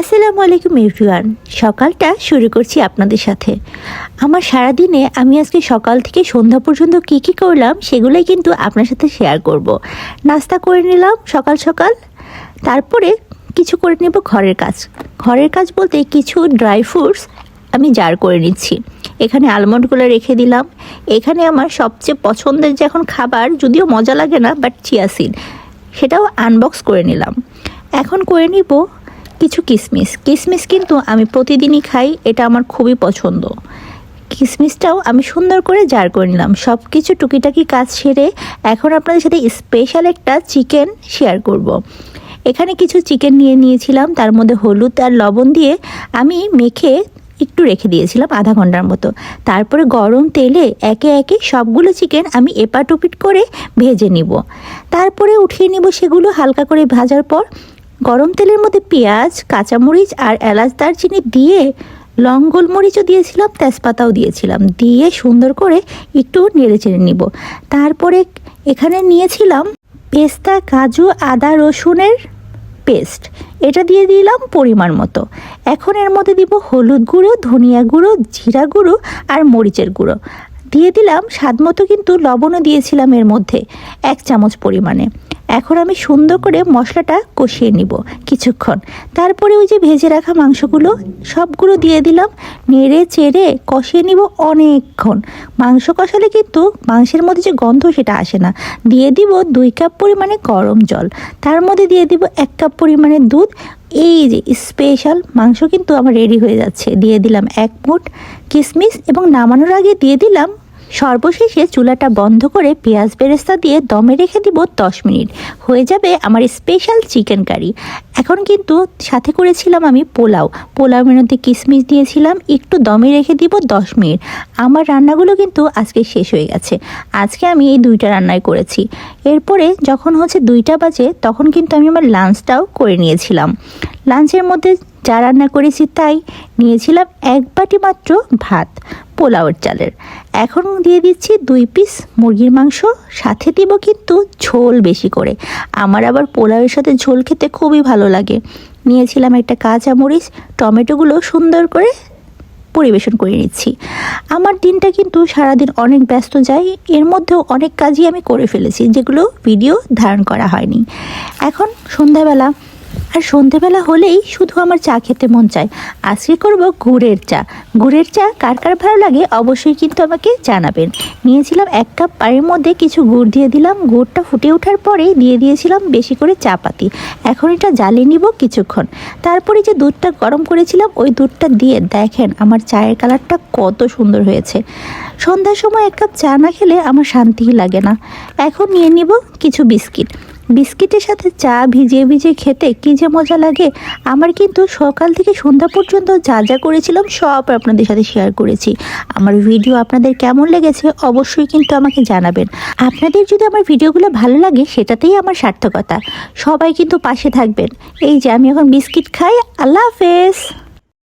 আসসালামু আলাইকুম এভরিওয়ান। সকালটা শুরু করছি আপনাদের সাথে। আমার সারাদিনে আমি আজকে সকাল থেকে সন্ধ্যা পর্যন্ত কী কী করলাম সেগুলোই কিন্তু আপনার সাথে শেয়ার করব। নাস্তা করে নিলাম সকাল সকাল। তারপরে কিছু করে নেব ঘরের কাজ। ঘরের কাজ বলতে কিছু ড্রাই ফ্রুটস আমি জার করে নিচ্ছি। এখানে আলমন্ডগুলো রেখে দিলাম। এখানে আমার সবচেয়ে পছন্দের যে এখন খাবার, যদিও মজা লাগে না বাট চিয়াসিড সেটাও আনবক্স করে নিলাম। এখন করে নিব কিছু কিসমিস। কিসমিস কিন্তু আমি প্রতিদিনই খাই, এটা আমার খুবই পছন্দ। কিসমিসটাও আমি সুন্দর করে জার করে নিলাম। সব কিছু টুকিটাকি কাজ সেরে এখন আপনাদের সাথে স্পেশাল একটা চিকেন শেয়ার করব। এখানে কিছু চিকেন নিয়ে নিয়েছিলাম, তার মধ্যে হলুদ আর লবণ দিয়ে আমি মেখে একটু রেখে দিয়েছিলাম আধা ঘণ্টার মতো। তারপরে গরম তেলে একে একে সবগুলো চিকেন আমি এপাট ওপিট করে ভেজে নিব। তারপরে উঠিয়ে নিব সেগুলো হালকা করে ভাজার পর। গরম তেলের মধ্যে পেঁয়াজ, কাঁচামরিচ আর এলাচ দারচিনি দিয়ে লং গোলমরিচও দিয়েছিলাম, তেজপাতাও দিয়েছিলাম। দিয়ে সুন্দর করে একটু নেড়ে চেড়ে নিব। তারপরে এখানে নিয়েছিলাম পেস্তা, কাজু, আদা, রসুনের পেস্ট। এটা দিয়ে দিলাম পরিমাণ মতো। এখন এর মধ্যে দিব হলুদ গুঁড়ো, ধনিয়া গুঁড়ো, জিরা গুঁড়ো আর মরিচের গুঁড়ো। দিয়ে দিলাম, স্বাদ মতো কিন্তু লবণও দিয়েছিলাম এর মধ্যে, এক চামচ পরিমাণে। এখন আমি সুন্দর করে মশলাটা কষিয়ে নিব কিছুক্ষণ। তারপরে ওই যে ভেজে রাখা মাংসগুলো সবগুলো দিয়ে দিলাম। নেড়ে চেড়ে কষিয়ে নিব অনেকক্ষণ। মাংস কষালে কিন্তু মাংসের মধ্যে যে গন্ধ সেটা আসে না। দিয়ে দিব দুই কাপ পরিমাণে গরম জল। তার মধ্যে দিয়ে দিব এক কাপ পরিমাণে দুধ। এই যে স্পেশাল মাংস কিন্তু আমার রেডি হয়ে যাচ্ছে। দিয়ে দিলাম এক মুঠ কিশমিশ এবং নামানোর আগে দিয়ে দিলাম সর্বশেষে চুলাটা বন্ধ করে পেঁয়াজ বেরেস্তা দিয়ে দমে রেখে দিব দশ মিনিট। হয়ে যাবে আমার স্পেশাল চিকেন কারি এখন কিন্তু সাথে করেছিলাম আমি পোলাও। পোলাও মেনুতে কিশমিশ দিয়েছিলাম, একটু দমে রেখে দিব দশ মিনিট। আমার রান্নাগুলো কিন্তু আজকে শেষ হয়ে গেছে। আজকে আমি এই দুইটা রান্নাই করেছি। এরপরে যখন হচ্ছে দুইটা বাজে, তখন কিন্তু আমি আমার লাঞ্চটাও করে নিয়েছিলাম। লাঞ্চের মধ্যে যা রান্না করেছি তাই। নিয়েছিলাম এক বাটি মাত্র ভাত। পোলাওয়ের চালের। এখন দিয়ে দিচ্ছি দুই পিস মুরগির মাংস, সাথে দিব কিন্তু ঝোল বেশি করে। আমার আবার পোলাওয়ের সাথে ঝোল খেতে খুবই ভালো লাগে। নিয়েছিলাম একটা কাঁচা মরিচ, টমেটোগুলো সুন্দর করে পরিবেশন করে নিচ্ছি। আমার দিনটা কিন্তু সারাদিন অনেক ব্যস্ত যায়, এর মধ্যেও অনেক কাজই আমি করে ফেলেছি, যেগুলো ভিডিও ধারণ করা হয়নি। এখন সন্ধ্যাবেলা আর সন্ধেবেলা হলেই শুধু আমার চা খেতে মন চায়। আজকে করব গুড়ের চা। গুড়ের চা কার কার ভালো লাগে অবশ্যই কিন্তু আমাকে জানাবেন। নিয়েছিলাম এক কাপ পানির মধ্যে কিছু গুড় দিয়ে দিলাম। গুড়টা ফুটে ওঠার পরেই দিয়ে দিয়েছিলাম বেশি করে চা পাতি এখন এটা জ্বালিয়ে নিব কিছুক্ষণ। তারপরে যে দুধটা গরম করেছিলাম, ওই দুধটা দিয়ে দেখেন আমার চায়ের কালারটা কত সুন্দর হয়েছে। সন্ধ্যার সময় এক কাপ চা না খেলে আমার শান্তিই লাগে না। এখন নিয়ে নিব কিছু বিস্কিট। বিস্কিটের সাথে চা ভিজিয়ে ভিজিয়ে খেতে কী যে মজা লাগে। আমার কিন্তু সকাল থেকে সন্ধ্যা পর্যন্ত যা যা করেছিলাম সব আপনাদের সাথে শেয়ার করেছি। আমার ভিডিও আপনাদের কেমন লেগেছে অবশ্যই কিন্তু আমাকে জানাবেন। আপনাদের যদি আমার ভিডিওগুলো ভালো লাগে সেটাতেই আমার সার্থকতা। সবাই কিন্তু পাশে থাকবেন। এই যে আমি এখন বিস্কিট খাই, আল্লাহ হাফেজ।